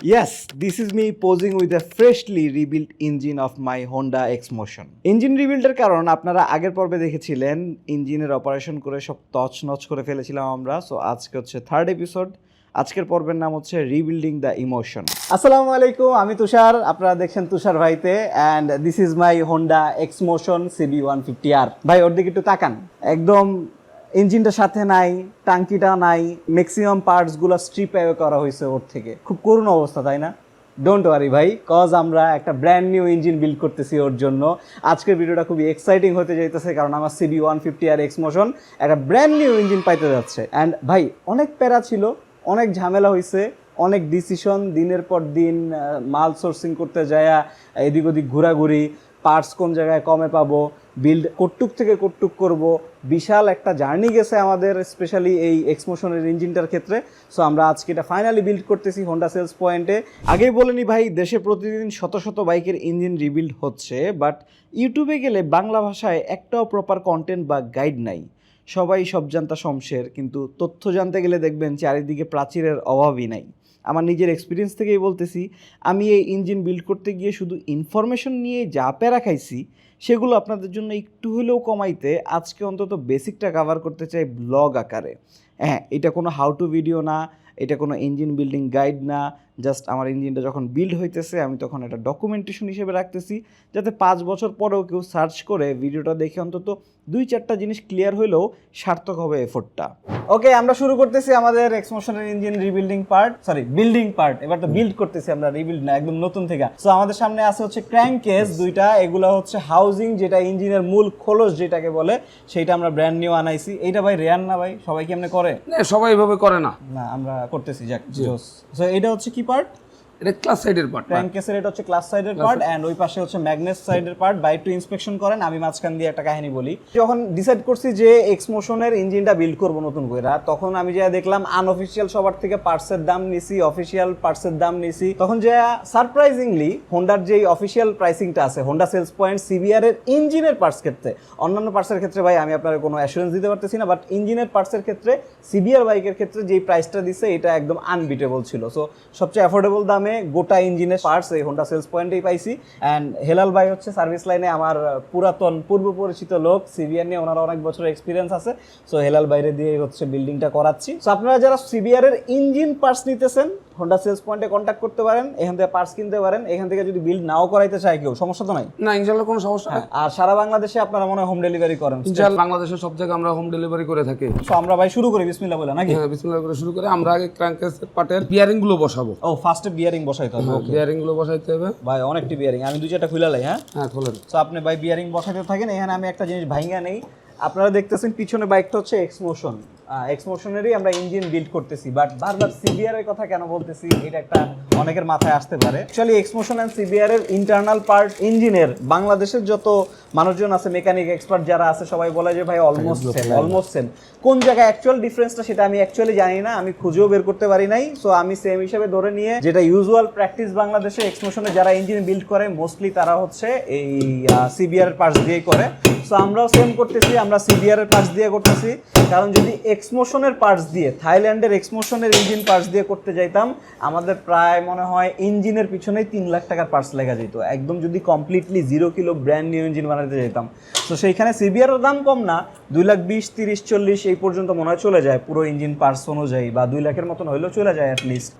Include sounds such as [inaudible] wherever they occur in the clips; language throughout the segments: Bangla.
Yes, this is me posing with a freshly rebuilt engine of my Honda X-Motion. Engine রিবিল্ডের কারণ আপনারা আগের পর্বে দেখেছিলেন ইঞ্জিনের অপারেশন করে সব তছ নচ করে ফেলেছিলাম আমরা। সো আজকে হচ্ছে থার্ড এপিসোড আজকের পর্বের নাম হচ্ছে রিবিল্ডিং দ্য ইমোশন আসসালামু আলাইকুম আমি তুষার। আপনারা দেখছেন Tushar ভাইতে। And this is my Honda X Motion CB one fifty আর ভাই ওর দিকে একটু তাকান। একদম ইঞ্জিনটা সাথে নাই, টাঙ্কিটা নাই ম্যাক্সিমাম পার্টসগুলো স্ট্রিপ অ্যাওয়ে করা হয়েছে ওর থেকে। খুব করুণ অবস্থা, তাই না? ডোন্ট ওয়ারি ভাই কজ আমরা একটা ব্র্যান্ড নিউ ইঞ্জিন বিল্ড করতেছি ওর জন্য। আজকের ভিডিওটা খুবই এক্সাইটিং হতে যাইতেছে কারণ আমার CB one fifty R X motion একটা ব্র্যান্ড নিউ ইঞ্জিন পাইতে যাচ্ছে। অ্যান্ড ভাই, অনেক প্যারা ছিল, অনেক ঝামেলা হয়েছে অনেক ডিসিশন দিনের পর দিন মাল সোর্সিং করতে যায়, এদিক ওদিক ঘোরাঘুরি। পার্টস কোন জায়গায় কমে পাবো, বিল্ড কটুক থেকে কটুক করব, বিশাল একটা জার্নি গেছে আমাদের স্পেশালি এই এক্সমোশনের ইঞ্জিনটার ক্ষেত্রে। সো আমরা আজকে এটা ফাইনালি বিল্ড করতেছি হোন্ডা সেলস পয়েন্টে আগেই বলে বলেনি ভাই, দেশে প্রতিদিন শত শত বাইকের ইঞ্জিন রিবিল্ড হচ্ছে বাট ইউটিউবে গেলে বাংলা ভাষায় একটাও প্রপার কন্টেন্ট বা গাইড নাই। সবাই সব জানতা শমশের, কিন্তু তথ্য জানতে গেলে দেখবেন চারিদিকে প্রাচীরের অভাবই নাই। আমার নিজের এক্সপিরিয়েন্স থেকেই বলতেছি, আমি এই ইঞ্জিন বিল্ড করতে গিয়ে শুধু ইনফরমেশন নিয়ে যা প্যারা খাইছি, সেগুলো আপনাদের জন্য একটু হলেও কমাইতে আজকে অন্তত বেসিকটা কাভার করতে চাই ব্লগ আকারে। হ্যাঁ এটা কোনো হাউ টু ভিডিও না, এটা কোনো ইঞ্জিন বিল্ডিং গাইড না জাস্ট আমার ইঞ্জিনটা যখন বিল্ড হইতেছে আমি তখন এটা ডকুমেন্টেশন হিসেবে রাখতেছি যাতে পাঁচ বছর পরেও কেউ সার্চ করে ভিডিওটা দেখে অন্তত দুই চারটা জিনিস ক্লিয়ার হলেও সার্থক হবে এফোর্টটা ওকে আমরা শুরু করতেছি আমাদের এক্সমোশনের engine rebuilding part sorry building part এবার তো বিল্ড করতেছি আমরা রিবিল্ড না একদম নতুন থেকে। সো আমাদের সামনে আছে হচ্ছে ক্র্যাঙ্ক কেস দুইটা এগুলো হচ্ছে হাউজিং যেটা ইঞ্জিনের মূল খোলস যেটাকে বলে সেটা আমরা ব্র্যান্ড নিউ আনাইছি। এইটা ভাই রেয়ার না ভাই? সবাই কি এমনি করে? না, সবাই এভাবে করে না। না আমরা করতেছি যাক জোস। সো এটা হচ্ছে কি পার্ট এটা ক্লাস সাইডের পার্ট ক্র্যাঙ্ক কেসের এটা হচ্ছে ক্লাস সাইডের পার্ট এন্ড ওই পাশে হচ্ছে ম্যাগনেস সাইডের পার্ট বাই টু ইন্সপেকশন করেন আমি মাঝখান দিয়ে একটা কাহিনী বলি। যখন ডিসাইড করছি যে এক্সমোশনের ইঞ্জিনটা বিল্ড করব নতুন করে তখন আমি যা দেখলাম আনঅফিসিয়াল সবার থেকে পার্টসের দাম নিছি অফিসিয়াল পার্টসের দাম নিছি। তখন যে সারপ্রাইজিংলি হোন্ডার যেই অফিসিয়াল প্রাইসিংটা আছে হোন্ডা সেলস পয়েন্ট সিবিআর এর ইঞ্জিনের পার্টস ক্ষেত্রে। অন্যান্য পার্টসের ক্ষেত্রে ভাই আমি আপনার কোনো অ্যাসুরেন্স দিতে পারতেছি না বাট ইঞ্জিনের পার্টসের ক্ষেত্রে সিবিআর বাইকের ক্ষেত্রে যেই প্রাইসটা দিছে এটা একদম আনবিটেবল ছিল। সো সবচেয়ে অ্যাফোর্ডেবল দামে গোটা ইঞ্জিনের পার্টস এই হোন্ডা সেলস পয়েন্টেই পাইছি। অ্যান্ড হেলাল ভাই হচ্ছে সার্ভিস লাইনে আমার পুরাতন, পূর্ব পরিচিত লোক সিবিআর নিয়ে ওনার অনেক বছর এক্সপিরিয়েন্স আছে। সো হেলাল বাইরে দিয়ে হচ্ছে বিল্ডিংটা করাচ্ছি। সো আপনারা যারা সিবিআর এর ইঞ্জিন পার্টস নিতেছেন হোন্ডা সেলস পয়েন্টে কন্ট্যাক্ট করতে পারেন এখান থেকে পার্টস কিনতে পারেন এখান থেকে যদি বিল্ড নাও করাইতে চায় কেউ সমস্যা তো নাই? না ইনশাল্লাহ কোনো সমস্যা নেই। আর সারা বাংলাদেশে আপনারা মনে হয় হোম ডেলিভারি করেন। ইনশাল্লাহ বাংলাদেশের সব জায়গায় আমরা হোম ডেলিভারি করে থাকি। সো আমরা ভাই শুরু করি বিসমিল্লাহ বলে নাকি? হ্যাঁ বিসমিল্লাহ করে শুরু করে। আমরা আগে ক্র্যাঙ্কেস পার্টের বিয়ারিংগুলো বসাবো। ও ফার্স্টে বিয়ারিং বসাইতে হবে বিয়ারিংগুলো বসাইতে হবে। ভাই অনেকটি বিয়ারিং আমি দুই চারটা খুলে লাই হ্যাঁ? হ্যাঁ খোলেন। তো আপনি ভাই বিয়ারিং বসাইতে থাকেন এখানে আমি একটা জিনিস ভাইঙ্গা নেই। আপনারা দেখতেছেন পিছনে বাইকটা হচ্ছে এক্স মোশন এক্স মোশনেরই আমরা ইঞ্জিন বিল্ড করতেছি বাট বারবার সিবিআর এর কথা কেন বলতেছি? এটা একটা অনেকের মাথায় আসতে পারে। Actually X Motion and CBR এর ইন্টারনাল পার্ট ইঞ্জিনের বাংলাদেশের যত মানুষজন আছে মেকানিক এক্সপার্ট যারা আছে সবাই বলে যে ভাই অলমোস্ট সেম অলমোস্ট সেম কোন জায়গায় অ্যাকচুয়াল ডিফারেন্সটা সেটা আমি অ্যাকচুয়ালি জানি না আমি খুঁজেও বের করতে পারি নাই। সো আমি সেম হিসেবে ধরে নিয়ে যেটা ইউজুয়াল প্র্যাকটিস বাংলাদেশে এক্সমোশনে যারা ইঞ্জিন বিল্ড করে মোস্টলি তারা হচ্ছে এই সিবিআর এর পার্টস দিয়েই করে। সো আমরাও সেম করতেছি আমরা সিবিআর এর পার্টস দিয়ে করতেছি। কারণ যদি এক্সমোশনের পার্টস দিয়ে থাইল্যান্ডের এক্সমোশনের ইঞ্জিন পার্টস দিয়ে করতে যাইতাম আমাদের প্রায় মনে হয় ইঞ্জিনের পিছনেই তিন লাখ টাকার পার্টস লেগে যেত। একদম যদি completely zero kilo brand new engine বানাতে যেতাম। তো সেইখানে সিবিআর দাম কম না দুই লাখ বিশ তিরিশ চল্লিশ এই পর্যন্ত মনে হয় চলে যায়। পুরো ইঞ্জিন পার্টস অনুযায়ী বা দুই লাখের মতন হইলেও চলে যায় অ্যাটলিস্ট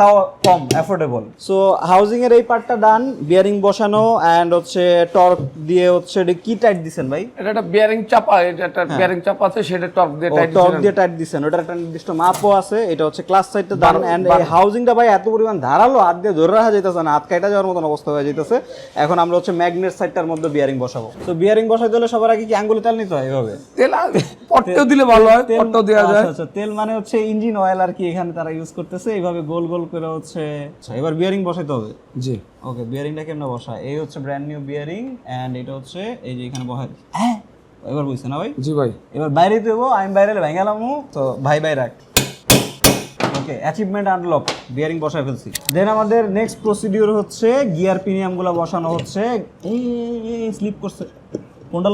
তাও কম অ্যাফোর্ডেবল সো হাউজিং এর এই পার্টটা ডান বিয়ারিং বসানো অ্যান্ড হচ্ছে টর্ক দিয়ে হচ্ছে এটা কি টাইট দিছেন ভাই? এটা একটা বিয়ারিং চাপা এটা একটা বিয়ারিং চাপা আছে সেটা টর্ক দিয়ে টাইট টর্ক দিয়ে টাইট দিছেন। ওটার একটা নির্দিষ্ট মাপও আছে এটা হচ্ছে ক্লাস সাইডটা দান এন্ড এই হাউজিংটা ভাই এত পরিমাণ ধারালো হাত দিয়ে ধরে রাখা যাইতেছে না হাত কাটা যাওয়ার মতন অবস্থা হয়ে যাইতেছে। এখন আমরা হচ্ছে ম্যাগনেট সাইডটার মধ্যে বিয়ারিং বসাবো। তো বিয়ারিং বসাইতে হলে সবার আগে কি আঙ্গুলে তেল নিতে হয় এভাবে? তেল আর পট্টেও দিলে ভালো হয় পট্টেও দেওয়া যায়। আচ্ছা, আচ্ছা, তেল মানে হচ্ছে ইঞ্জিন অয়েল আর কি এখানে তারা ইউজ করতেছে এইভাবে গোল গোল করে হচ্ছে আচ্ছা এবার বিয়ারিং বসাইতে হবে। জি। ওকে বিয়ারিংটা কেমনে বসায়? এই হচ্ছে ব্র্যান্ড নিউ বিয়ারিং এন্ড এটা হচ্ছে এই যে এখানে বসায়। হ্যাঁ। এবার বুঝছে না ভাই? জি ভাই। এবার বাইরে দেবো আমি বাইরে ভেঙালাম তো ভাই ভাই রাখ। ওকে অ্যাচিভমেন্ট আনলক বিয়ারিং বসায় ফেলছি। দেন আমাদের নেক্সট প্রসিডিউর হচ্ছে গিয়ার প্রিমিয়ামগুলো বসানো হচ্ছে। এই স্লিপ করছে। কোনটা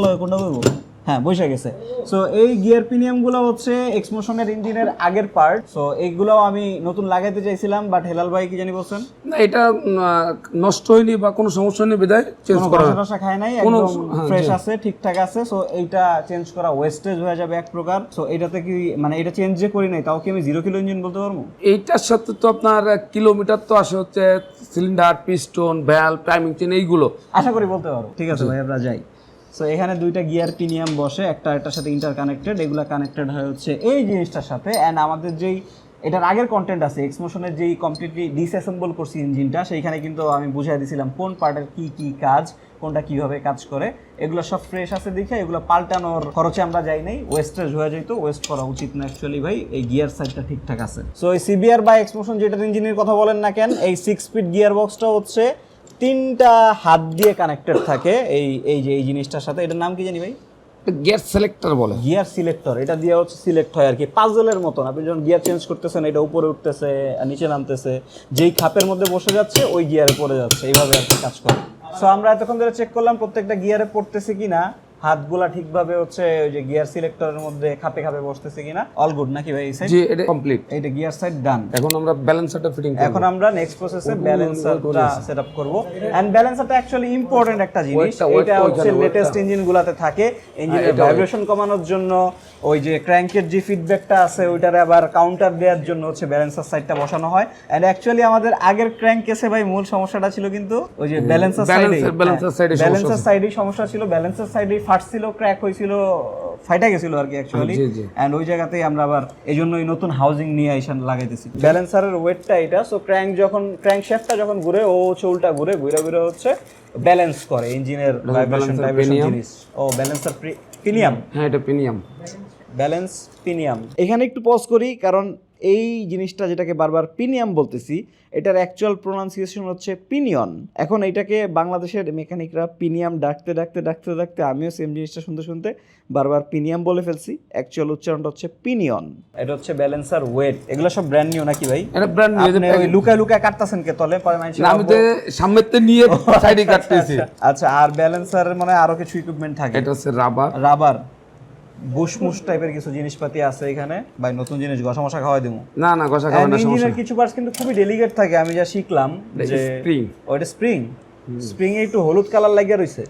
হ্যাঁ বসে গেছে। সো এই গিয়ার পিনিয়ামগুলো হচ্ছে এক্সমোশনের ইঞ্জিনের আগের পার্ট সো এইগুলো আমি নতুন লাগাইতে চাইছিলাম বাট হেলাল ভাই কি জানি বলছেন? না এটা নষ্ট হয়নি বা কোনো সমস্যা নেই বিদায়। চেঞ্জ করা টষা খায় নাই একদম হ্যাঁ, ফ্রেশ আছে ঠিকঠাক আছে। সো এইটা চেঞ্জ করা ওয়েস্টেজ হয়ে যাবে এক প্রকার। সো এটাতে কি মানে এটা চেঞ্জ যে করি নাই তাও কি আমি জিরো কিলো ইঞ্জিন বলতে পারব? এইটার সাথে তো আপনার কিলোমিটার তো আসে হচ্ছে cylinder piston valve timing chain এইগুলো। আশা করি বলতে পারো। ঠিক আছে ভাই আমরা যাই। সো এখানে দুইটা গিয়ার পিনিয়াম বসে, একটা এটার সাথে ইন্টার কানেক্টেড এগুলা কানেক্টেড হয়ে হচ্ছে এই জিনিসটার সাথে। অ্যান্ড আমাদের যেই, এটার আগের কন্টেন্ট আছে এক্সমোশনের যেই কমপ্লিটলি ডিসঅ্যাসেম্বল করছি ইঞ্জিনটা সেইখানে কিন্তু আমি বুঝাই দিছিলাম কোন পার্টের কি কি কাজ, কোনটা কীভাবে কাজ করে। এগুলো সব ফ্রেশ আছে দেখে, এগুলো পাল্টানোর খরচে আমরা যাই নাই। ওয়েস্টেজ হয়ে যেত ওয়েস্ট করা উচিত না অ্যাকচুয়ালি ভাই, এই গিয়ার সাইডটা ঠিকঠাক আছে। সো এই সিবিআর বা এক্সমোশন যেটার ইঞ্জিনের কথা বলেন না কেন, এই সিক্স স্পিড গিয়ার বক্সটা হচ্ছে তিনটা হাত দিয়ে কানেক্টেড থাকে এই এই যে এই জিনিসটার সাথে। এটার নাম কি জানি ভাই? গিয়ার সিলেক্টর বলে। গিয়ার সিলেক্টর এটা দিয়ে হচ্ছে সিলেক্ট হয় আর কি। পাজলের মতন। আপনি যখন গিয়ার চেঞ্জ করতেছেন এটা উপরে উঠতেছে আর নিচে নামতেছে যেই খাপের মধ্যে বসে যাচ্ছে ওই গিয়ারে পড়ে যাচ্ছে। এইভাবে আর কি কাজ করে। সো আমরা এতক্ষণ ধরে চেক করলাম প্রত্যেকটা গিয়ারে পড়তেছে কিনা। হাতগুলা ঠিকভাবে হচ্ছে ওই যে গিয়ার সিলেক্টরের মধ্যে খাপে খাপে বসতেছে কিনা? অল গুড নাকি ভাই এই সাইড যে এটা কমপ্লিট এইটা গিয়ার সাইড ডান এখন আমরা ব্যালেন্সারটা ফিটিং এখন আমরা নেক্সট প্রসেসে ব্যালেন্সারটা সেটআপ করব। এন্ড ব্যালেন্সারটা অ্যাকচুয়ালি ইম্পর্টেন্ট একটা জিনিস। এটা হচ্ছে লেটেস্ট ইঞ্জিন গুলাতে থাকে। ইঞ্জিনের এটা ভাইব্রেশন কমানোর জন্য ওই যে ক্র্যাঙ্কের যে ফিডব্যাকটা আছে ওইটারে আবার কাউন্টার দেওয়ার জন্য হচ্ছে ব্যালেন্সার সাইডটা বসানো হয়। এন্ড অ্যাকচুয়ালি আমাদের আগের ক্র্যাঙ্ক কেসে ভাই মূল সমস্যাটা ছিল কিন্তু ওই যে ব্যালেন্সার সাইডে ব্যালেন্সার সাইডেই সমস্যা ছিল। ব্যালেন্সার সাইডেই ফাটছিল ক্র্যাক হয়েছিল ফাইটা গেছিল আর কি অ্যাকচুয়ালি। এন্ড ওই জায়গাতেই আমরা আবার এই জন্যই নতুন হাউজিং নিয়ে আইসান লাগাইতেছি। ব্যালেন্সারের ওয়েটটা এটা সো ক্র্যাঙ্ক যখন ক্র্যাঙ্ক শ্যাফটটা যখন ঘুরে ও হচ্ছে উল্টা ঘুরে ঘুরে ঘুরে হচ্ছে ব্যালেন্স করে ইঞ্জিনের ভাইব্রেশন ভাইব্রেশন জিনিস। ও ব্যালেন্সার প্রিমিয়াম হ্যাঁ এটা প্রিমিয়াম ব্যালেন্স পিনিয়াম এখানে একটু পজ করি কারণ এই জিনিসটা যেটাকে বারবার পিনিয়াম বলতেছি এটার অ্যাকচুয়াল প্রোনাউন্সিয়েশন হচ্ছে পিনিয়ন এখন এটাকে বাংলাদেশের মেকানিকরা পিনিয়াম ডাকতে ডাকতে ডাকতে ডাকতে আমিও সেম জিনিসটা শুনতে শুনতে বারবার পিনিয়াম বলে ফেলছি। অ্যাকচুয়াল উচ্চারণটা হচ্ছে পিনিয়ন এটা হচ্ছে ব্যালেন্সার ওয়েট এগুলো সব ব্র্যান্ড নিউ নাকি ভাই? এটা ব্র্যান্ড আপনি ওই লুকায় লুকায় কাটতাছেন কে? তলে পরে মানুষ আমি তো সামনেতে নিয়ে সাইডে কাটতেছি। আচ্ছা আর ব্যালেন্সারের মানে আরও কিছু ইকুইপমেন্ট থাকে। এটা হচ্ছে রাবার রাবার বুশমুশ টাইপের কিছু জিনিসপাতি আছে এখানে? ভাই নতুন জিনিস ঘষা মশা খাওয়াই দেবো না না খাবে না ইঞ্জিনের কিছু পার্টস কিন্তু খুবই ডেলিকেট থাকে আমি যা শিখলাম যে spring। ওইটা স্প্রিং স্প্রিং এ একটু হলুদ কালার লাগিয়ে রইছে।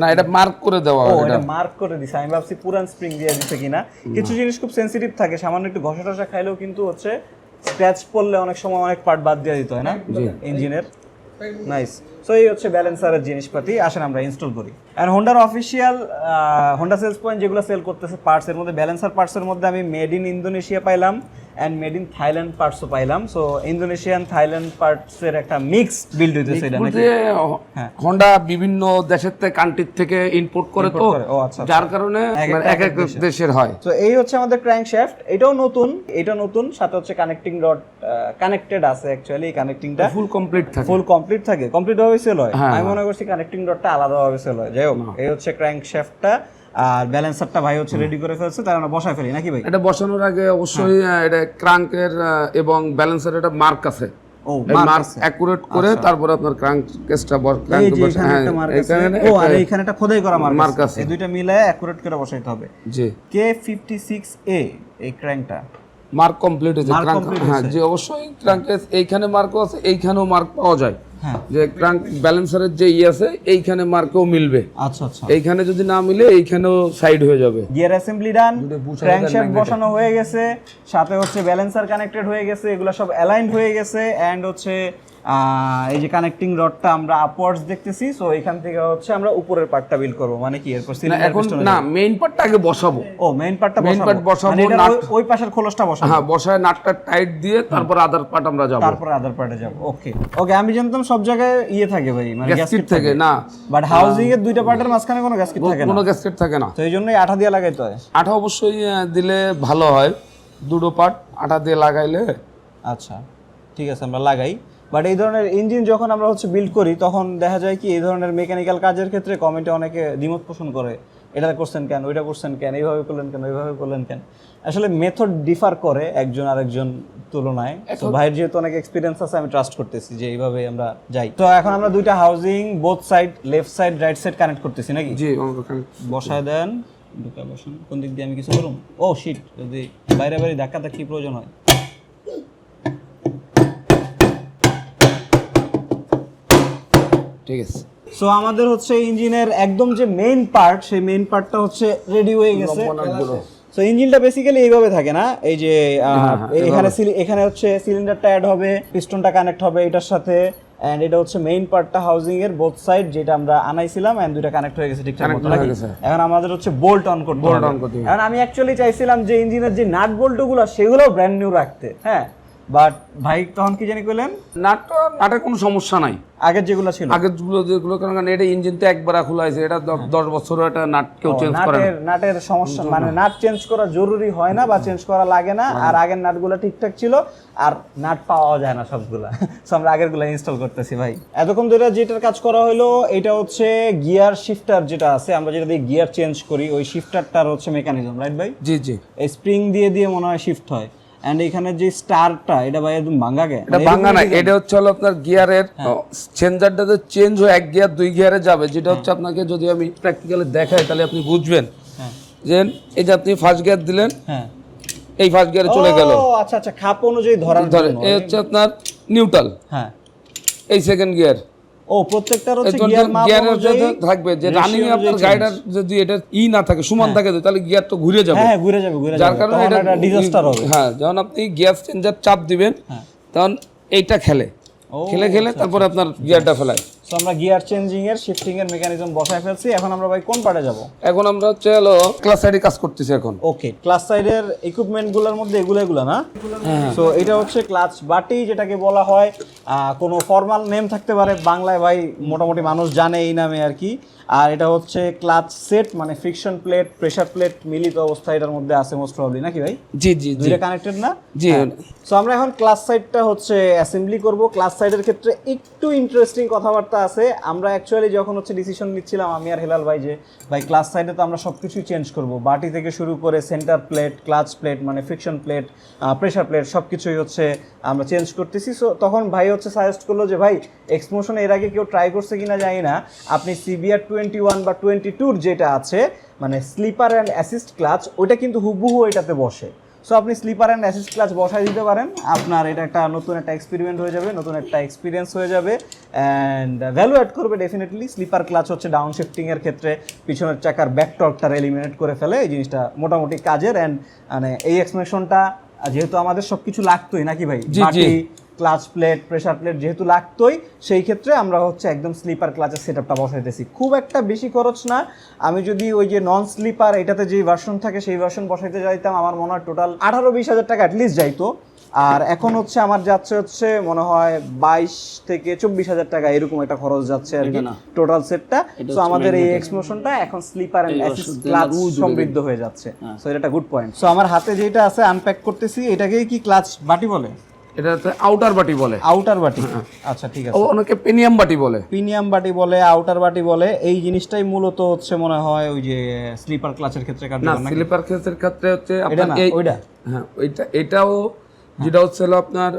না এটা মার্ক করে দেওয়া ও এটা এটা। মার্ক করে দিছে। আমি ভাবছি পুরান স্প্রিং দিয়ে দিছে কিনা। কিছু জিনিস খুব সেনসিটিভ থাকে সামান্য একটু ঘষা টষা খাইলেও কিন্তু হচ্ছে স্ক্র্যাচ পড়লে অনেক সময় অনেক পার্ট বাদ দিয়ে দিতে হয় না? ইঞ্জিনের নাইস সো এই হচ্ছে ব্যালেন্সারের জিনিসপাতি। আসেন আমরা ইনস্টল করি। আর হোন্ডার অফিসিয়াল হোন্ডা সেলস পয়েন্ট যেগুলো সেল করতেছে পার্টস এর মধ্যে ব্যালেন্সার পার্টস এর মধ্যে আমি মেড ইন ইন্দোনেশিয়া পাইলাম। অ্যান্ড মেড ইন থাইল্যান্ড পার্টসও পাইলাম। সো ইন্দোনেশিয়ান থাইল্যান্ড পার্টস এর একটা মিক্স বিল্ড হইতেছে এটা নাকি? হ্যাঁ। হন্ডা বিভিন্ন দেশের থেকে কান্ট্রির থেকে ইম্পোর্ট করে তো আচ্ছা, যার কারণে এক মানে এক এক দেশের হয়। তো এই হচ্ছে আমাদের ক্র্যাঙ্ক শ্যাফট এটাও নতুন এটা নতুন সাথে হচ্ছে কানেক্টিং রড কানেক্টেড আছে অ্যাকচুয়ালি এই কানেক্টিংটা ফুল কমপ্লিট থাকে। ফুল কমপ্লিট থাকে। কমপ্লিট ভাবে সেল হয়। হ্যাঁ, আমি মনে করছি কানেক্টিং রডটা আলাদাভাবে সেল হয়। যাই হোক এই হচ্ছে ক্র্যাঙ্ক শ্যাফটটা আর ব্যালেন্সারটা ভাই হচ্ছে রেডি করে ফেলছে তার আমরা বসায় ফেলি নাকি ভাই? এটা বসানোর আগে অবশ্যই এটা ক্রাঙ্কের এবং ব্যালেন্সের একটা মার্ক আছে। ও মার্ক অ্যাকুরেট করে তারপরে আপনার ক্রাঙ্ক কেসটা যে এখানে ও আর এইখানে একটা খোদাই করা মার্ক আছে। এই দুইটা মিলায় অ্যাকুরেট করে বসাইতে হবে। জি। কে ফিফটি সিক্স এ এই ক্র্যাঙ্কটা মার্ক কমপ্লিট হয়েছে ক্রাঙ্ক হ্যাঁ জি অবশ্যই ক্রাঙ্কের এইখানে মার্কও আছে এইখানেও মার্ক পাওয়া যায়। হ্যাঁ যে ক্রাঙ্ক ব্যালেন্সারের যে ই আছে এইখানে মার্কেও মিলবে। আচ্ছা আচ্ছা। এইখানে যদি না মিলে এইখানেও সাইড হয়ে যাবে। গিয়ার অ্যাসেম্বলি ডান ক্র্যাঙ্কশ্যাফট বসানো হয়ে গেছে সাথে হচ্ছে ব্যালেন্সার কানেক্টেড হয়ে গেছে এগুলো সব অ্যালাইন হয়ে গেছে এন্ড হচ্ছে এই যে কানেক্টিং রডটা আমরা আপওয়ার্ডস দেখতেছি সো এখান থেকে হচ্ছে আমরা উপরের পার্টটা বিল করব মানে কি এরপর না সিলিন্ডার এখন না মেইন পার্টটা আগে বসাবো। ও মেইন পার্টটা বসাবো। part বসাবো, মানে ওই পাশের খোলসটা বসাবো। হ্যাঁ বসায় নাটটা টাইট দিয়ে তারপর আদার পার্ট আমরা যাব। তারপরে আদার পার্টে যাব ওকে ওকে আমি জানতাম সব জায়গায় ইয়ে থাকে ভাই মানে গ্যাসকেট থাকে না। বাট হাউজিং এর দুইটা পার্টের মাঝখানে কোনো গ্যাসকিট থাকে না। কোনো গ্যাসকেট থাকে না। তো এই জন্যই আঠা দিয়ে লাগাইতে হয়। আঠা অবশ্যই দিলে ভালো হয়। দুটো পার্ট আঠা দিয়ে লাগাইলে আচ্ছা ঠিক আছে আমরা লাগাই। বাট এই ধরনের ইঞ্জিন যখন আমরা হচ্ছে বিল্ড করি তখন দেখা যায় কি এই ধরনের মেকানিক্যাল কাজের ক্ষেত্রে কমেন্টে অনেকে দ্বিমত পোষণ করে। এটা করছেন কেন ওইটা করছেন কেন এইভাবে করলেন কেন ওইভাবে করলেন কেন। আসলে মেথড ডিফার করে একজন আরেকজন তুলনায়। তো ভাইয়ের যেহেতু অনেক এক্সপিরিয়েন্স আছে আমি ট্রাস্ট করতেছি যে এইভাবে আমরা যাই। তো এখন আমরা দুইটা housing both side left side right side connect করতেছি নাকি? জি বসায় দেন ঢুকা বসান। কোন দিক দিয়ে আমি কিছু করুম? ও শিট যদি বাইরে বাইরে ধাক্কা ধাক্কি প্রয়োজন হয়। ঠিক আছে। সো আমাদের হচ্ছে ইঞ্জিনের একদম যে মেইন পার্ট সেই মেইন পার্টটা হচ্ছে রেডি হয়ে গেছে। সো ইঞ্জিনটা বেসিক্যালি এইভাবে থাকে না? এই যে হ্যাঁ, হ্যাঁ, এখানে এখানে হচ্ছে সিলিন্ডারটা অ্যাড হবে পিস্টনটা কানেক্ট হবে এটার সাথে। এন্ড এটা হচ্ছে মেইন পার্টটা হাউজিং এর বোথ সাইড যেটা আমরা আনাইছিলাম এন্ড দুইটা কানেক্ট হয়ে গেছে ঠিকঠাক মতো নাকি? এখন আমাদের হচ্ছে বোল্ট অন করতে হবে। on করতে হবে। এখন আমি অ্যাকচুয়ালি চাইছিলাম যে ইঞ্জিনের যে নাট বোল্টগুলো সেগুলো ব্র্যান্ড নিউ রাখতে হ্যাঁ? বাট ভাই তখন কি জানি কইলেন? নাটটা নাটের কোনো সমস্যা নাই। আগের যেগুলো ছিল। আগের যেগুলো যেগুলো কারণ এটা ইঞ্জিন তো একবার খোলা হয়েছে এটা দশ বছর এটা নাট কেউ চেঞ্জ করে নাটের নাটের সমস্যা মানে নাট চেঞ্জ করা জরুরি হয় না বা চেঞ্জ করা লাগে না আর আগের নাটগুলো ঠিকঠাক ছিল আর নাট পাওয়া যায় না সবগুলা। [laughs] সো আমরা আগেরগুলো ইনস্টল করতেছি ভাই। এতক্ষণ ধরে যেটার কাজ করা হলো এটা হচ্ছে গিয়ার শিফটার যেটা আছে আমরা যেটা দিয়ে গিয়ার চেঞ্জ করি ওই শিফটারটার হচ্ছে মেকানিজম রাইট ভাই? জি জি। এই স্প্রিং দিয়ে দিয়ে মনে হয় শিফট হয়। এন্ড এখানে যে স্টারটা এটা ভাই একদম ভাঙা গে। এটা ভাঙা না এটা হচ্ছে হলো আপনার গিয়ারের হ্যাঁ। চেঞ্জারটা তো চেঞ্জ হয়ে এক গিয়ার দুই গিয়ারে যাবে যেটা হচ্ছে আপনাকে যদি আমি প্র্যাকটিক্যালি দেখাই তাহলে আপনি বুঝবেন। হ্যাঁ। যে এই যে আপনি ফার্স্ট গিয়ার দিলেন হ্যাঁ। এই ফার্স্ট গিয়ারে চলে গেল। আচ্ছা আচ্ছা খাপ অনুযায়ী ধরার ধরে এই হচ্ছে আপনার নিউট্রাল হ্যাঁ। এই সেকেন্ড গিয়ার ও প্রত্যেকটার হচ্ছে গিয়ার গিয়ারের থাকবে যে রানিং আপনার গাড়িটার যদি এটা ই না থাকে সমান থাকে তাহলে গিয়ার তো ঘুরে যাবে। হ্যাঁ ঘুরে যাবে ঘুরে যার কারণে এটা ডিজাস্টার হবে। হ্যাঁ যখন আপনি গিয়ার চেঞ্জার চাপ দিবেন হ্যাঁ। তখন এইটা খেলে। খেলে খেলে তারপরে আপনার গিয়ারটা ফেলায়। সো আমরা গিয়ার চেঞ্জিং এর শিফটিং এর মেকানিজম বসায় ফেলছি। এখন আমরা ভাই কোন পার্টে যাব? এখন আমরা হচ্ছে হলো ক্লাস সাইডে কাজ করতেছি এখন। ওকে ক্লাস সাইডের ইকুইপমেন্টগুলোর মধ্যে এগুলো এগুলো না? হ্যাঁ। সো এটা হচ্ছে ক্লাচ বাটি যেটাকে বলা হয় কোনো ফর্মাল নেম থাকতে পারে। বাংলায় ভাই মোটামুটি মানুষ জানে এই নামে আর কি। আর এটা হচ্ছে ক্লাচ সেট মানে ফ্রিকশন প্লেট প্রেসার প্লেট মিলিত অবস্থা এটার মধ্যে আছে মোস্ট প্রবলি নাকি ভাই? জি জি জি। দুইটা কানেক্টেড না? জি। সো আমরা এখন ক্লাস সাইডটা হচ্ছে অ্যাসেম্বলি করব। ক্লাস সাইডের ক্ষেত্রে একটু ইন্টারেস্টিং কথাবার্তা আছে, আমরা অ্যাকচুয়ালি যখন হচ্ছে ডিসিশন নিচ্ছিলাম, আমি আর হেলাল ভাই যে ভাই ক্লাস সাইডে তো আমরা সব কিছুই চেঞ্জ করব। বাটি থেকে শুরু করে সেন্টার প্লেট ক্লাচ প্লেট মানে ফ্রিকশন প্লেট প্রেশার প্লেট সব কিছুই হচ্ছে আমরা চেঞ্জ করতেছি। সো তখন ভাই হচ্ছে সাজেস্ট করল যে, ভাই এক্সমোশন এর আগে কেউ ট্রাই করছে কিনা জানি না। আপনি সিবিআর টোয়েন্টি ওয়ান বা টোয়েন্টি টুর যেটা আছে মানে স্লিপার অ্যান্ড অ্যাসিস্ট ক্লাচ ওইটা কিন্তু হুবহু এটাতে বসে। সো আপনি স্লিপার অ্যান্ড অ্যাসিস ক্লাস বসাই দিতে পারেন। আপনার এটা একটা নতুন একটা এক্সপেরিমেন্ট হয়ে যাবে নতুন একটা এক্সপিরিয়েন্স হয়ে যাবে। অ্যান্ড ভ্যালু অ্যাড করবে ডেফিনেটলি স্লিপার ক্লাচ হচ্ছে ডাউন শিফটিংয়ের ক্ষেত্রে। পিছনের চাকার ব্যাক টর্কটা এলিমিনেট করে ফেলে। এই জিনিসটা মোটামুটি কাজের। অ্যান্ড মানে এই এক্সপ্রেশনটা যেহেতু আমাদের সবকিছু লাগতোই নাকি ভাই। বাটি ক্লাচ প্লেট প্রেসার প্লেট যেহেতু লাগতোই সেই ক্ষেত্রে আমরা হচ্ছে একদম স্লিপার ক্লাচের সেটআপটা বসাইতেছি। খুব একটা বেশি খরচ না। আমি যদি ওই যে নন স্লিপার এটাতে যে ভার্সন থাকে সেই ভার্সন বসাইতে যাইতাম আমার মনে হয় টোটাল আঠারো বিশ হাজার টাকা অ্যাটলিস্ট যাইতো। আর এখন হচ্ছে আমার যাচ্ছে হচ্ছে মনে হয় বাইশ থেকে চব্বিশ হাজার টাকা এরকম একটা খরচ যাচ্ছে আর কি টোটাল সেটটা তো আমাদের এই। এক্সপ্লোশনটা এখন স্লিপার ক্লাচ সমৃদ্ধ হয়ে যাচ্ছে। হ্যাঁ। সো এটা একটা গুড পয়েন্ট সো আমার হাতে যেটা আছে আনপ্যাক করতেছি। এটাকেই কি ক্লাচ বাটি বলে? এটা হচ্ছে আউটার বাটি বলে। আউটার বাটি। আচ্ছা ঠিক আছে। অনেকে পেনিয়াম বাটি বলে। প্রিমিয়াম বাটি বলে আউটার বাটি বলে। এই জিনিসটাই মূলত হচ্ছে মনে হয় ওই যে স্লিপার ক্লাচের ক্ষেত্রে না স্লিপার ক্লাসের ক্ষেত্রে হচ্ছে আপনার ওইটা? হ্যাঁ ওইটা এটাও যেটা হচ্ছে আপনার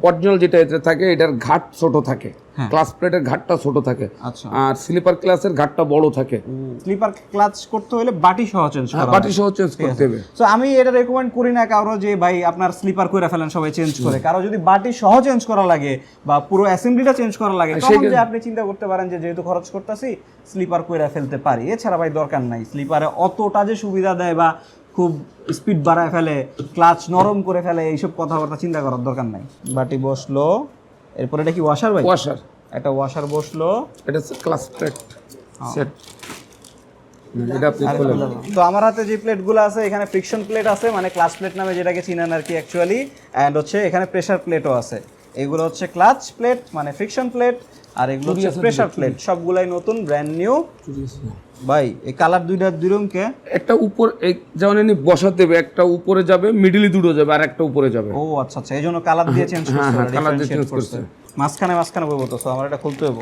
অরিজিনাল যেটা এতে থাকে এটার ঘাট ছোট থাকে। হ্যাঁ। ক্লাস প্লেটের ঘাটটা ছোট থাকে। আচ্ছা। আর স্লিপার ক্লাসের ঘাটটা বড় থাকে। স্লিপার ক্লাচ করতে হলে বাটি সহ চেঞ্জ হ্যাঁ, করা বাটি সহ চেঞ্জ করতে হবে। তো আমি এটা রেকমেন্ড করি না কারও যে ভাই আপনার স্লিপার করে ফেলেন সবাই চেঞ্জ করে। কারও যদি বাটি সহ চেঞ্জ করা লাগে বা পুরো অ্যাসেম্বলিটা চেঞ্জ করা লাগে তখন যে আপনি চিন্তা করতে পারেন যে যেহেতু খরচ করতেছি স্লিপার করে ফেলতে পারি। এছাড়া ভাই দরকার নাই। স্লিপারে অতটা যে সুবিধা দেয় বা খুব স্পিড বাড়ায় ফেলে ক্লাচ নরম করে ফেলে এইসব কথাবার্তা চিন্তা করার দরকার নাই। বাটি বসল এরপর এটা কি ওয়াশার ভাই? ওয়াশার একটা ওয়াশার বসল। এটা ক্লাস প্লেট সেট তো আমার হাতে যে প্লেটগুলো আছে এখানে ফ্রিকশন প্লেট আছে মানে ক্লাচ প্লেট নামে যেটাকে চিনেন আর কি অ্যাকচুয়ালি অ্যান্ড হচ্ছে এখানে প্রেসার প্লেটও আছে। এগুলো হচ্ছে ক্লাচ প্লেট মানে ফ্রিকশন প্লেট আর এগুলো হচ্ছে প্রেসার প্লেট সবগুলাই নতুন ব্র্যান্ড নিউ ভাই এই কালার দুইটা দুই রকমকে একটা উপর যেমন এনে বসাতে একটা উপরে যাবে মিডিলে দুটো যাবে আর একটা উপরে যাবে। ও আচ্ছা আচ্ছা এই জন্য কালার দিয়ে চেঞ্জ হ্যাঁ, করছে হ্যাঁ, ওরা, colour দিয়ে change করছে। মাঝখানে মাঝখানে বলব তো আমার এটা খুলতে হব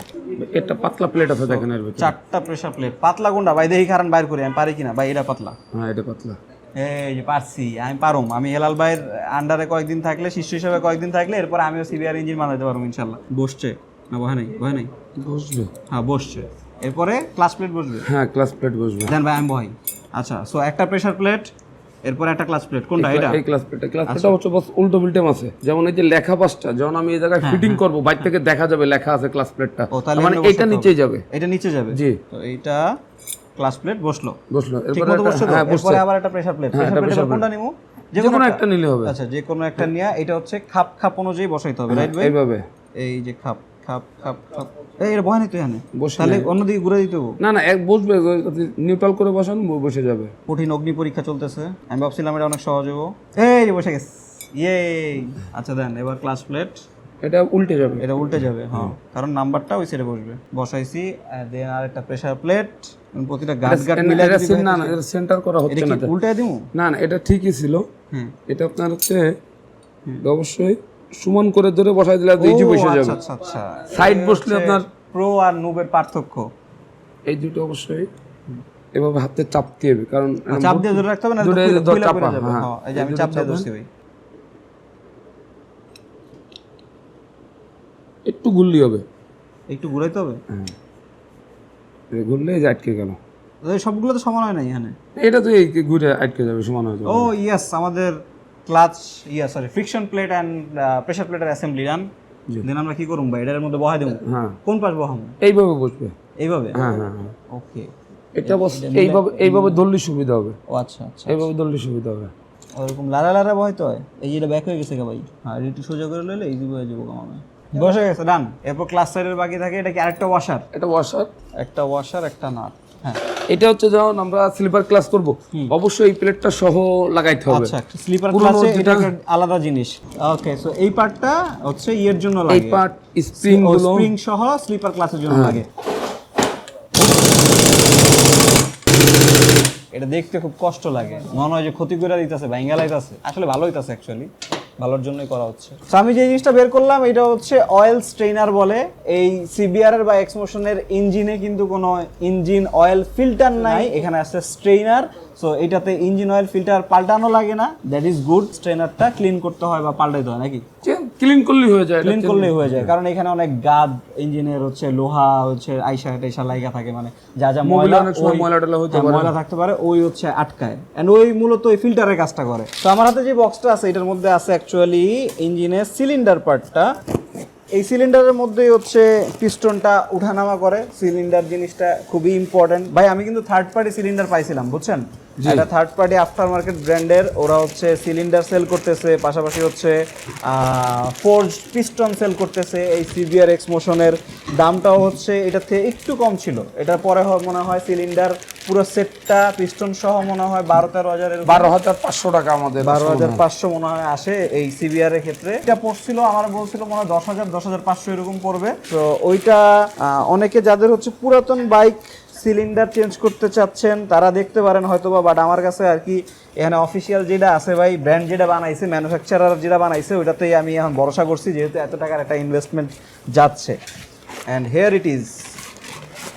একটা পাতলা প্লেট আছে দেখেন এর ভিতরে। চারটা প্রেসার প্লেট পাতলা কোনটা? ভাই দেখি কারণ বাইর করি আমি পারি কিনা? ভাই এটা পাতলা। হ্যাঁ এটা পাতলা। এই যে পারছি আমি পারুম। আমি হেলাল ভাইয়ের আন্ডারে কয়েকদিন থাকলে শিষ্য হিসাবে কয়েকদিন থাকলে এরপর আমিও সিবিআর ইঞ্জিন বানাইতে পারব ইনশাল্লাহ। বসছে না বহে নাই? বহে নাই? বসবে। হ্যাঁ বসছে। এরপরে ক্লাস প্লেট বসবে। হ্যাঁ ক্লাস প্লেট বসবে। দেন ভাই আমি বহাই আচ্ছা সো একটা প্রেসার প্লেট এরপর একটা ক্লাচ প্লেট কোনটা এটা? এই ক্লাস প্লেটটা ক্লাস প্লেটটা হচ্ছে বাস উল্টো বিল্টেম আছে। যেমন এই যে লেখা পাঁচটা যখন আমি এই জায়গায় ফিটিং করব বাইরে থেকে দেখা যাবে লেখা আছে ক্লাস প্লেটটা মানে বসাতে নিচেই যাবে। এটা নিচে যাবে। জি। তো এইটা ক্লাস প্লেট বসল। বসল। এরপরে হ্যাঁ বসছে। আবার একটা প্রেসার প্লেট হ্যাঁ, প্রেসার প্লেট কোনটা নিমু যে কোনো কোনো একটা নিলে হবে। আচ্ছা যে কোনো একটা নিয়ে এটা হচ্ছে খাপ খাপ অনুযায়ী বসাইতে হবে রাইট ভাই? এইভাবে। এই যে খাপ খাপ খাপ খাপ। এই এটা বহানি তো এখানে? বসে তাহলে অন্যদিকে ঘুরে দিতে হবে। না না এক বসবে নিউট্রাল করে বসান বসে যাবে। কঠিন অগ্নি পরীক্ষা চলতেছে। আমি ভাবছিলাম এটা অনেক সহজ হব এই বসে গেছে। ইয়ে আচ্ছা দেন এবার ক্লাস প্লেট এটা উল্টে যাবে। এটা উল্টে যাবে হ্যাঁ। কারণ নাম্বারটা ওই সাইডে বসবে। বসাইছি দেন আর একটা প্রেসার প্লেট প্রতিটা গাছ গাছ মিলে না না এটা সেন্টার করা হচ্ছে না উল্টে দিমু? না না এটা ঠিকই ছিল। হুম। এটা আপনার হচ্ছে অবশ্যই সমান করে ধরে বসাই দিলে ইজি বসে যাবে। আচ্ছা আচ্ছা। আচ্ছা সাইড বসলে আপনার প্রো আর নুবের পার্থক্য। এই দুটো অবশ্যই। এভাবে হাতে চাপতে হবে কারণ চাপ দিয়ে ধরে রাখতে হবে না ধরে ধর চাপা, হ্যাঁ। হ্যাঁ, এই যে আমি চাপ দিয়ে ধরছি ভাই একটু ঘুরলি হবে। একটু ঘুরাইতে হবে? হ্যাঁ। এই ঘুরলে এই যে আটকে গেল। এই সবগুলো তো সমান হয় না এখানে। এটা তো এই ঘুরে আটকে যাবে সমান হয়ে যাবে। ও ইয়েস আমাদের clutch yeah sorry friction plate and pressure প্লেটের অ্যাসেম্বলি রান। দেন আমরা কি করুম ভাই? এটার মধ্যে বহাই দেবো। হ্যাঁ। কোন পাশ বহামো? এইভাবে বসবে। এইভাবে? হ্যাঁ হ্যাঁ হ্যাঁ। ওকে। এটা বস এইভাবে এইভাবে ধরলে সুবিধা হবে। ও আচ্ছা আচ্ছা এইভাবে ধরলে সুবিধা হবে। ওরকম লারা লারা বহাইতে হয়? এই যে এটা ব্যাক হয়ে গেছে কে ভাই। হ্যাঁ একটু সোজা করে লইলে ইজি হয়ে যাব কামামে বসে গেছে ডান এরপর ক্লাস সাইডের বাকি থাকে এটা কি আরেকটা ওয়াশার এটা ওয়াশার একটা ওয়াশার একটা নাট। হ্যাঁ। এটা হচ্ছে যখন আমরা স্লিপার ক্লাস করব অবশ্যই এই প্লেটটা সহ লাগাইতে হবে। আচ্ছা স্লিপার ক্লাসে এটা আলাদা জিনিস। ওকে সো এই পার্টটা হচ্ছে ইয়ের জন্য লাগে। এই পার্ট স্প্রিংগুলো স্প্রিং সহ স্লিপার ক্লাসের জন্য লাগে। এটা দেখতে খুব কষ্ট লাগে। মনে হয় যে ক্ষতি করে দিতেছে ভাঙ্গা লাইতেছে। আসলে ভালো হইতাছে অ্যাকচুয়ালি ভালোর জন্যই করা হচ্ছে। তো আমি যে জিনিসটা বের করলাম এটা হচ্ছে অয়েল স্ট্রেইনার বলে। এই সিবিআর এর বা এক্সমোশনের ইঞ্জিনে কিন্তু কোনো ইঞ্জিন অয়েল ফিল্টার নাই। এখানে আছে স্ট্রেইনার সো এটাতে ইঞ্জিন অয়েল ফিল্টার পাল্টানো লাগে না। দ্যাট ইজ গুড স্ট্রেনারটা ক্লিন করতে হয় বা পাল্টাইতে হয় নাকি? ক্লিন করলেই হয়ে যায় ক্লিন করলেই হয়ে যায়। কারণ এখানে অনেক গাদ ইঞ্জিনের হচ্ছে লোহা হচ্ছে আইসা টাইসা লাইগা থাকে মানে যা যা ময়লা হ্যাঁ, ময়লা থাকতে পারে ওই হচ্ছে আটকায়। এন্ড ওই মূলত ওই ফিল্টারের কাজটা করে। তো আমার হাতে যে বক্সটা আছে এটার মধ্যে আছে অ্যাকচুয়ালি ইঞ্জিনের সিলিন্ডার পার্টটা এই সিলিন্ডারের মধ্যেই হচ্ছে পিস্টনটা উঠানামা করে। সিলিন্ডার জিনিসটা খুবই ইম্পর্টেন্ট ভাই আমি কিন্তু থার্ড পার্টি সিলিন্ডার পাইছিলাম বুঝছেন? এটা থার্ড পার্টি আফটার মার্কেট ব্র্যান্ডের ওরা হচ্ছে সিলিন্ডার সেল করতেছে পাশাপাশি হচ্ছে ফোর্জ পিস্টন সেল করতেছে এই সিবিআর এক্স মোশনের দামটাও হচ্ছে এটার থেকে একটু কম ছিল। এটার পরে হয় মনে হয় সিলিন্ডার পুরো সেটটা পিস্টন সহ মনে হয় বারো তেরো হাজারের বারো হাজার পাঁচশো টাকা আমাদের বারো হাজার পাঁচশো মনে হয় আসে এই সিবিআর এর ক্ষেত্রে। এটা পড়ছিল আমার বলছিল মনে হয় দশ হাজার দশ হাজার পাঁচশো এরকম পড়বে। তো ওইটা অনেকে যাদের হচ্ছে পুরাতন বাইক সিলিন্ডার চেঞ্জ করতে চাচ্ছেন, তারা দেখতে পারেন হয়তো বা বাট আমার কাছে আর কি এখানে অফিসিয়াল যেটা আছে ভাই ব্র্যান্ড যেটা বানাইছে ম্যানুফ্যাকচারার যেটা বানাইছে, ওইটাতেই আমি এখন ভরসা করছি যেহেতু এত টাকার একটা ইনভেস্টমেন্ট যাচ্ছে। অ্যান্ড হেয়ার ইট ইজ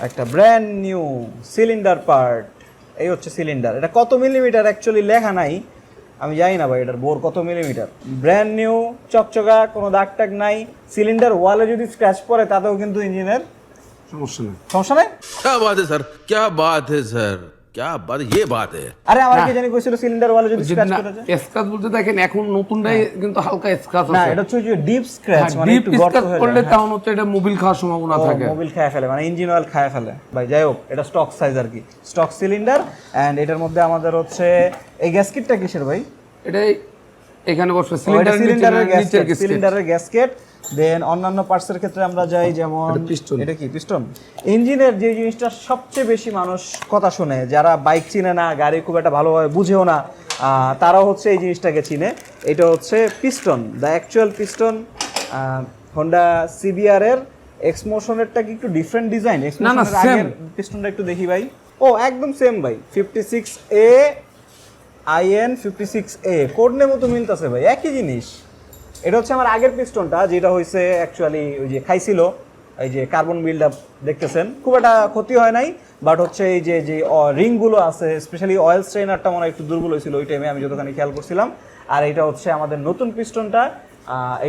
একটা ব্র্যান্ড নিউ সিলিন্ডার পার্ট এই হচ্ছে সিলিন্ডার এটা কত মিলিমিটার অ্যাকচুয়ালি লেখা নাই, আমি জানি না ভাই এটার বোর কত মিলিমিটার ব্র্যান্ড নিউ চকচকা, কোনো দাগ টাগ নাই সিলিন্ডার ওয়ালে যদি স্ক্র্যাচ পড়ে, তাতেও কিন্তু ইঞ্জিনের সমস্যা নেই সমস্যা নেই क्या बात है सर क्या बात है सर क्या बात ये बात है আরে আমার কি জানি কইছিল সিলিন্ডার ওয়ালে যদি যদি স্ক্র্যাচ না পড়ে যায় স্ক্রাচ বলতে দেখেন এখন নতুনটাই কিন্তু হালকা স্ক্রাচ না আছে এটা হচ্ছে ডিপ স্ক্র্যাচ মানে ডিপ একটু গর্ত স্ক্রাচ হয়ে করলে যায় তখন হচ্ছে এটা মোবিল খাওয়ার সম্ভাবনা থাকে মোবিল খেয়ে ফেলে মানে ইঞ্জিন অয়েল খেয়ে ফেলে ভাই যাই হোক এটা স্টক সাইজ আর কি স্টক সিলিন্ডার অ্যান্ড এটার মধ্যে আমাদের হচ্ছে এই গ্যাসকিটটা কিসের ভাই এটাই এখানে বসবে ও, এটা সিলিন্ডার সিলিন্ডারের নিচের গ্যাসকেট গ্যাসকেট সিলিন্ডারের গ্যাসকেট দেন অন্যান্য পার্টসের ক্ষেত্রে আমরা যাই যেমন এটা এটা কি? পিস্টন ইঞ্জিনের যে জিনিসটা সবচেয়ে বেশি মানুষ কথা শুনে যারা বাইক চিনে না গাড়ি খুব একটা ভালোভাবে বুঝেও না তারাও হচ্ছে এই জিনিসটাকে চিনে। এটা হচ্ছে piston the actual piston Honda CBR এর এক্সমোশনেরটা কি একটু ডিফারেন্ট ডিজাইন same। পিস্টনটা একটু দেখি ভাই। ও একদম সেম ভাই fifty six A IN fifty six A code নেমো তো মিলতেছে ভাই একই জিনিস। এটা হচ্ছে আমার আগের পিস্টনটা যেটা হয়েছে অ্যাকচুয়ালি ওই যে খাইছিল এই যে কার্বন বিল্ড আপ দেখতেছেন। খুব একটা ক্ষতি হয় নাই বাট হচ্ছে এই যে যে রিংগুলো আছে স্পেশালি অয়েল স্ট্রেনারটা মনে হয় একটু দুর্বল হয়েছিল ওই টাইমে আমি যতখানি খেয়াল করছিলাম। আর এটা হচ্ছে আমাদের নতুন পিস্টনটা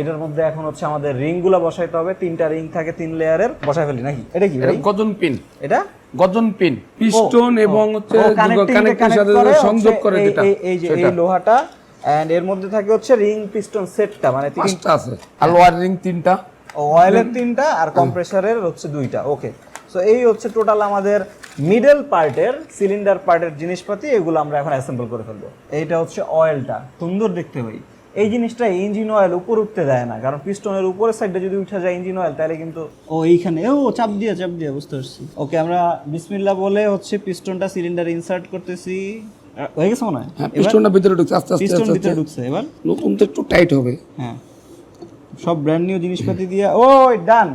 এটার মধ্যে এখন হচ্ছে আমাদের রিংগুলা বসাইতে হবে তিনটা রিং থাকে তিন লেয়ারের বসাই ফেলি নাকি? এটা কি গজন পিন এটা? গজন পিন পিস্টন এবং হচ্ছে ও, connecting কে কানেক্টের connect সাথে সংযোগ করে যেটা এই যে এই লোহাটা এন্ড এর মধ্যে থাকে হচ্ছে রিং পিস্টন সেটটা মানে তিনটা। আছে। আর ওয়ারিং তিনটা। অয়েলের তিনটা আর কম্প্রেসারের হচ্ছে দুইটা। ওকে সো এই হচ্ছে টোটাল আমাদের মিডল পার্টের সিলিন্ডার পার্টের জিনিসপাতি এগুলো আমরা এখন অ্যাসেম্বল করে ফেলব। এইটা হচ্ছে অয়েলটা সুন্দর দেখতে ভাই। এই জিনিসটা ইঞ্জিন অয়েল উপর উঠতে দেয় না কারণ পিস্টনের উপরের সাইডে যদি উঠে যায় ইঞ্জিন অয়েল তাহলে কিন্তু ও এইখানে। ও চাপ দিয়ে চাপ দিয়ে বুঝতে পারছি। ওকে আমরা বিসমিল্লাহ বলে হচ্ছে পিস্টনটা সিলিন্ডার ইনসার্ট করতেছি। হয়ে গেছে মনে হয়? হ্যাঁ পিস্টনটা ভিতরে ঢুকছে আস্তে আস্তে পিস্টন ভিতরে ঢুকছে এবার? নতুন তো একটু টাইট হবে। হ্যাঁ। সব ব্র্যান্ড নিউ জিনিসপাতি দিয়ে ও ডান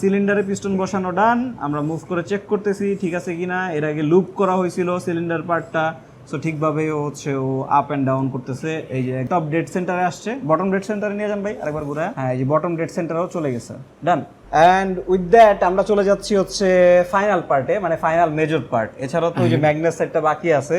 সিলিন্ডারে পিস্টন বসানো ডান আমরা মুভ করে চেক করতেছি ঠিক আছে কিনা। এর আগে লুপ করা হয়েছিল সিলিন্ডার পার্টটা সো ঠিকভাবে ও হচ্ছে ও আপ অ্যান্ড ডাউন করতেছে। এই যে টপ ডেড সেন্টারে আসছে। বটম ডেড সেন্টারে নিয়ে যান ভাই আরেকবার ঘুরে। হ্যাঁ এই যে বটম ডেড সেন্টারেও চলে গেছে। ডান অ্যান্ড উইথ দ্যাট আমরা চলে যাচ্ছি হচ্ছে ফাইনাল পার্টে মানে ফাইনাল মেজর পার্ট এছাড়াও তো ওই যে ম্যাগনেস সাইডটা বাকি আছে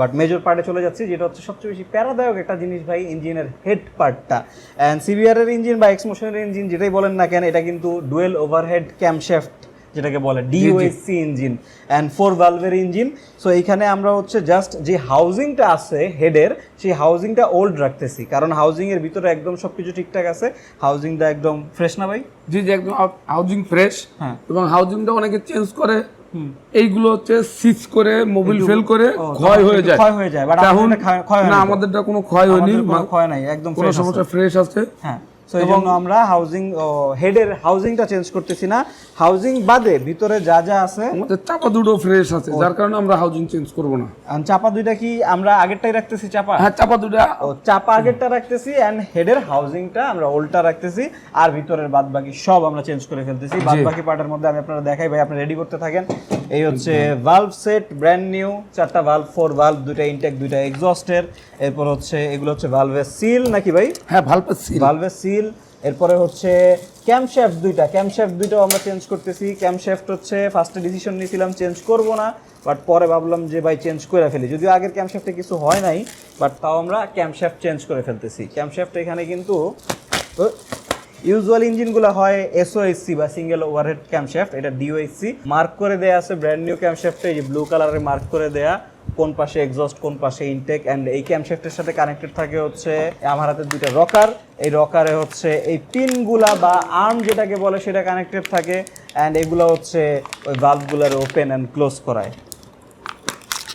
বাট মেজর পার্টে চলে যাচ্ছি যেটা হচ্ছে সবচেয়ে বেশি প্যারাদায়ক একটা জিনিস ভাই ইঞ্জিনের হেড পার্টটা অ্যান্ড সিবিআরের ইঞ্জিন বা এক্সমোশনের ইঞ্জিন যেটাই বলেন না কেন এটা কিন্তু ডুয়েল ওভারহেড ক্যামশ্যাফট যেটাকে বলে ডিওএসসি ইঞ্জিন অ্যান্ড ফোর ভালভের ইঞ্জিন সো এইখানে আমরা হচ্ছে জাস্ট যে হাউজিংটা আছে হেডের সেই হাউজিংটা ওল্ড রাখতেছি। কারণ হাউজিং এর ভিতরে একদম সবকিছু ঠিকঠাক আছে। হাউজিংটা একদম ফ্রেশ না ভাই? জি যে একদম হাউজিং ফ্রেশ হ্যাঁ। এবং হাউজিংটা অনেকে চেঞ্জ করে। এইগুলো হচ্ছে সিজ করে মোবিল ফেল করে ক্ষয় হয়ে যায়। ক্ষয় হয়ে যায়, এখন- না আমাদেরটা কোনো ক্ষয় হয়নি। ক্ষয় নাই একদম কোনো সমস্যা ফ্রেশ আছে। হ্যাঁ। এই জন্য আমরা হাউজিং হেডের হাউজিংটা চেঞ্জ করতেছি না। হাউজিং বাদে ভিতরে যা যা আছে আমাদের চাপা দুটো ফ্রেশ আছে যার কারণে আমরা হাউজিং চেঞ্জ করব না। চাপা দুইটা কি আমরা আগেরটাই রাখতেছি চাপা? হ্যাঁ চাপা দুটো ও চাপা আগেরটা রাখতেছি এন্ড হেডের হাউজিংটা আমরা ওল্টা রাখতেছি। আর ভিতরের বাদ বাকি সব আমরা চেঞ্জ করে ফেলতেছি। বাদ বাকি পার্টের মধ্যে আমি আপনারা দেখাই ভাই আপনি রেডি করতে থাকেন। এই হচ্ছে ভালভ সেট ব্র্যান্ড নিউ চারটা ভালভ ফোর ভালভ দুইটা ইনটেক দুইটা এক্সস্টের এরপর হচ্ছে এগুলো হচ্ছে ভালভের সিল নাকি ভাই? হ্যাঁ ভালভের সিল এরপরে হচ্ছে ক্যামশ্যাফট দুইটা। ক্যামশ্যাফট দুইটাও আমরা চেঞ্জ করতেছি। ক্যামশ্যাফট হচ্ছে ফার্স্টে ডিসিশন নিয়েছিলাম চেঞ্জ করব না বাট পরে ভাবলাম যে ভাই চেঞ্জ করে ফেলি। যদিও আগের ক্যামশ্যাফটে কিছু হয় নাই বাট তাও আমরা ক্যামশ্যাফট চেঞ্জ করে ফেলতেছি। ক্যামশ্যাফট এখানে কিন্তু ইউজুয়াল ইঞ্জিনগুলো হয় এসওএসসি বা সিঙ্গেল ওভারহেড ক্যামশ্যাফট এটা ডিওএসসি মার্ক করে দেয়া আছে ব্র্যান্ড নিউ ক্যামশ্যাফটে এই ব্লু কালারে মার্ক করে দেয়া। কোন পাশে এক্সস্ট কোন পাশে ইনটেক অ্যান্ড এই ক্যামশ্যাফটের সাথে কানেক্টেড থাকে হচ্ছে আমার হাতে দুইটা রকার এই রকারে হচ্ছে এই পিনগুলা বা আর্ম যেটাকে বলে সেটা কানেক্টেড থাকে অ্যান্ড এগুলো হচ্ছে ওই ভাল্বগুলার ওপেন অ্যান্ড ক্লোজ করায়।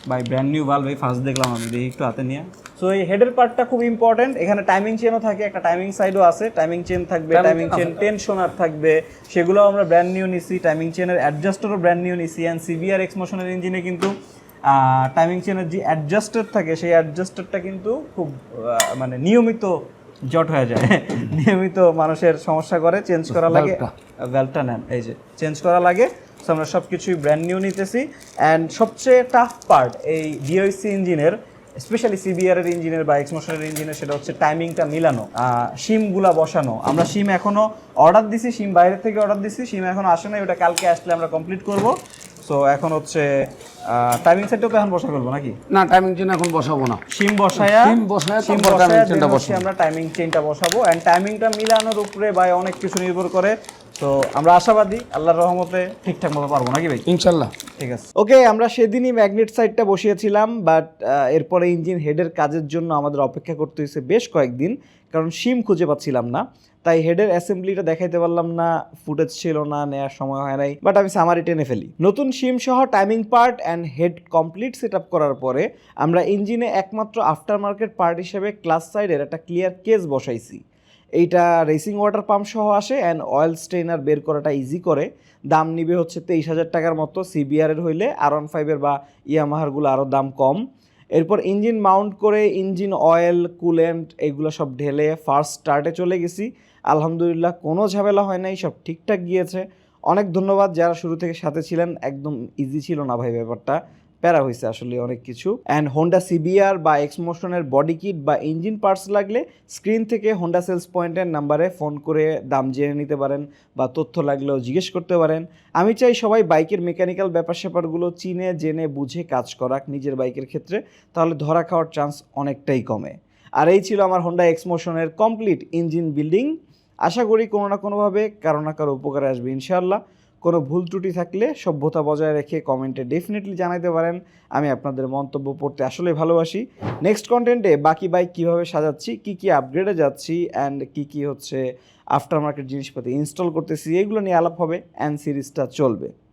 বাই ব্র্যান্ড নিউ ভালভ এই ফার্স্ট দেখলাম আমি দেখি একটু হাতে নিয়ে। সো এই হেডের পার্টটা খুব ইম্পর্টেন্ট এখানে টাইমিং চেনও থাকে একটা টাইমিং সাইডও আছে। টাইমিং চেন থাকবে টাইমিং চেন। টেনশনার থাকবে। সেগুলো আমরা ব্র্যান্ড নিউ নিছি টাইমিং চেনের অ্যাডজাস্টারও ব্র্যান্ড নিউ নিছি অ্যান্ড সিবিআর এক্সমোশনের ইঞ্জিনে কিন্তু টাইমিং চেনের যে অ্যাডজাস্টার থাকে সেই অ্যাডজাস্টারটা কিন্তু খুব মানে নিয়মিত জট হয়ে যায়। [laughs] নিয়মিত মানুষের সমস্যা করে চেঞ্জ করা লাগে। ভ্যালটা নেন এই যে চেঞ্জ করা লাগে। So আমরা সব কিছুই ব্র্যান্ড নিউ নিতেছি। অ্যান্ড সবচেয়ে টাফ পার্ট এই ডিওসি ইঞ্জিনের স্পেশালি সিবিআর এর ইঞ্জিনের বা এক্সমোশনের ইঞ্জিনের সেটা হচ্ছে টাইমিংটা মিলানো সিমগুলা বসানো। আমরা সিম এখনও অর্ডার দিছি সিম বাইরে থেকে অর্ডার দিছি সিম এখন আসে নাই ওটা কালকে আসলে আমরা কমপ্লিট করব। সো এখন হচ্ছে টাইমিং সেটটাও তো এখন বসা ফেলব নাকি? না টাইমিং চেন এখন বসাবো না। সিম বসায়া সিম বসায়া সিম বসায়া হচ্ছে বসাবো। আমরা টাইমিং চেনটা বসাবো। এন্ড টাইমিংটা মিলানোর উপরে বা অনেক কিছু নির্ভর করে। তো আমরা আশাবাদী আল্লাহর রহমতে ঠিকঠাক মতো পারব নাকি ভাই? ইনশাল্লাহ। ঠিক আছে। ওকে আমরা সেদিনই ম্যাগনেট সাইডটা বসিয়েছিলাম বাট এরপরে ইঞ্জিন হেডের কাজের জন্য আমাদের অপেক্ষা করতে হয়েছে বেশ কয়েকদিন কারণ সিম খুঁজে পাচ্ছিলাম না। তাই হেডের অ্যাসেম্বলিটা দেখাইতে পারলাম না, ফুটেজ ছিল না নেওয়ার সময় হয় নাই বাট আমি সামারি টেনে ফেলি। নতুন সিম সহ timing part and head complete set করার পরে আমরা ইঞ্জিনে একমাত্র আফটার মার্কেট পার্ট হিসেবে ক্লাস সাইডের একটা ক্লিয়ার কেস বসাইছি। এইটা রেসিং ওয়াটার পাম্প সহ আসে অ্যান্ড অয়েল স্ট্রেনার বের করাটা ইজি করে। দাম নিবে হচ্ছে তেইশ হাজার টাকার মতো সিবিআরের হইলে আর ওয়ান ফাইভের বা ইয়ামাহারগুলো আরও দাম কম। এরপর ইঞ্জিন মাউন্ট করে ইঞ্জিন অয়েল কুলেন্ট এগুলো সব ঢেলে ফার্স্ট স্টার্টে চলে গেছি। আলহামদুলিল্লাহ কোনো ঝামেলা হয় নাই, সব ঠিকঠাক গিয়েছে। অনেক ধন্যবাদ যারা শুরু থেকে সাথে ছিলেন, একদম ইজি ছিল না ভাই ব্যাপারটা। প্যারা হয়েছে আসলে অনেক কিছু। অ্যান্ড হোন্ডা সিবিআর বা এক্সমোশনের বডি কিট বা ইঞ্জিন পার্টস লাগলে স্ক্রিন থেকে হোন্ডা সেলস পয়েন্টের নাম্বারে ফোন করে দাম জেনে নিতে পারেন বা তথ্য লাগলেও জিজ্ঞেস করতে পারেন। আমি চাই সবাই বাইকের মেকানিক্যাল ব্যাপার স্যাপারগুলো চিনে, জেনে, বুঝে কাজ করাক নিজের বাইকের ক্ষেত্রে, তাহলে ধরা খাওয়ার চান্স অনেকটাই কমে। আর এই ছিল আমার হোন্ডা এক্সমোশনের কমপ্লিট ইঞ্জিন বিল্ডিং আশা করি কোনো না কোনোভাবে কারও না কারও উপকারে আসবে, ইনশাআল্লাহ। কোনো ভুল ত্রুটি থাকলে সভ্যতা বজায় রেখে কমেন্টে ডেফিনেটলি জানাতে পারেন। আমি আপনাদের মন্তব্য পড়তে আসলে ভালোবাসি। নেক্সট কন্টেন্টে বাকি বাইক কীভাবে সাজাচ্ছি, কি কি আপগ্রেডে যাচ্ছি অ্যান্ড কি কি হচ্ছে আফটার মার্কেট জিনিসপাতি ইনস্টল করতেছি, এগুলো নিয়ে আলাপ হবে অ্যান্ড সিরিজটা চলবে।